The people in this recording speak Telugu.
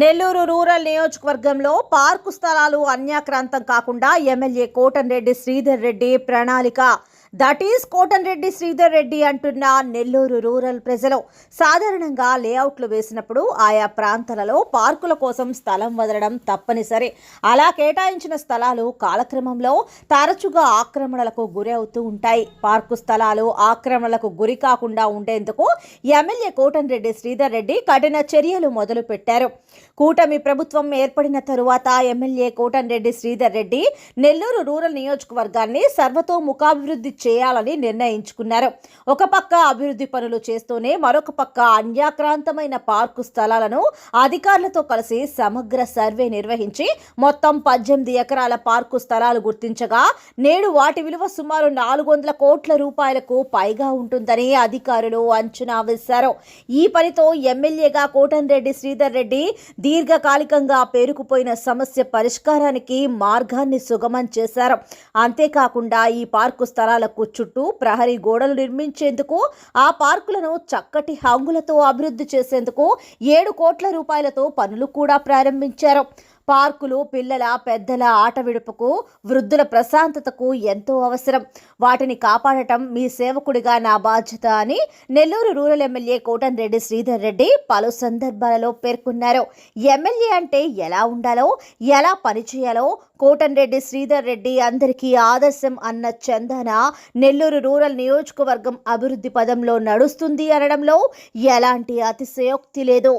నెల్లూరు రూరల్ నియోజకవర్గంలో పార్కు స్థలాలు అన్యాక్రాంతం కాకుండా ఎమ్మెల్యే కోటంరెడ్డి శ్రీధర్ రెడ్డి ప్రణాళిక. దట్ ఈస్ కోటంరెడ్డి శ్రీధర్ రెడ్డి అంటున్న నెల్లూరు రూరల్ ప్రజలు సాధారణంగా లేఅవుట్లు వేసినప్పుడు ఆయా ప్రాంతాలలో పార్కుల కోసం స్థలం వదలడం తప్పనిసరి. అలా కేటాయించిన స్థలాలు కాలక్రమంలో తరచుగా ఆక్రమణలకు గురి అవుతూ ఉంటాయి. పార్కు స్థలాలు ఆక్రమణలకు గురి కాకుండా ఉండేందుకు ఎమ్మెల్యే కోటంరెడ్డి శ్రీధర్ రెడ్డి కఠిన చర్యలు మొదలు పెట్టారు కూటమి ప్రభుత్వం ఏర్పడిన తరువాత ఎమ్మెల్యే కోటంరెడ్డి శ్రీధర్ రెడ్డి నెల్లూరు రూరల్ నియోజకవర్గాన్ని సర్వతోముఖాభివృద్ధి చేయాలని నిర్ణయించుకున్నారు. ఒక పక్క అభివృద్ధి పనులు చేస్తూనే మరొక పక్క అన్యాక్రాంతమైన పార్కు స్థలాలను అధికారులతో కలిసి సమగ్ర సర్వే నిర్వహించి మొత్తం పద్దెనిమిది ఎకరాల పార్కు స్థలాలు గుర్తించగా నేడు వాటి విలువ సుమారు నాలుగు వందల కోట్ల రూపాయలకు పైగా ఉంటుందని అధికారులు అంచనా వేశారు. ఈ పనితో ఎమ్మెల్యేగా కోటంరెడ్డి శ్రీధర్ రెడ్డి దీర్ఘకాలికంగా పేరుకుపోయిన సమస్య పరిష్కారానికి మార్గాన్ని సుగమం చేశారు. అంతేకాకుండా ఈ పార్కు స్థలాలకు చుట్టూ ప్రహరీ గోడలు నిర్మించేందుకు ఆ పార్కులను చక్కటి హంగులతో అభివృద్ధి చేసేందుకు ఏడు కోట్ల రూపాయలతో పనులు కూడా ప్రారంభించారు. పార్కులు పిల్లల పెద్దల ఆట విడుపుకు వృద్ధుల ప్రశాంతతకు ఎంతో అవసరం. వాటిని కాపాడటం మీ సేవకుడిగా నా బాధ్యత అని నెల్లూరు రూరల్ ఎమ్మెల్యే కోటంరెడ్డి శ్రీధర్ రెడ్డి పలు సందర్భాలలో పేర్కొన్నారు. ఎమ్మెల్యే అంటే ఎలా ఉండాలో ఎలా పనిచేయాలో కోటంరెడ్డి శ్రీధర్ రెడ్డి అందరికీ ఆదర్శం అన్న చందన నెల్లూరు రూరల్ నియోజకవర్గం అభివృద్ధి పదంలో నడుస్తుంది అనడంలో ఎలాంటి అతిశయోక్తి లేదు.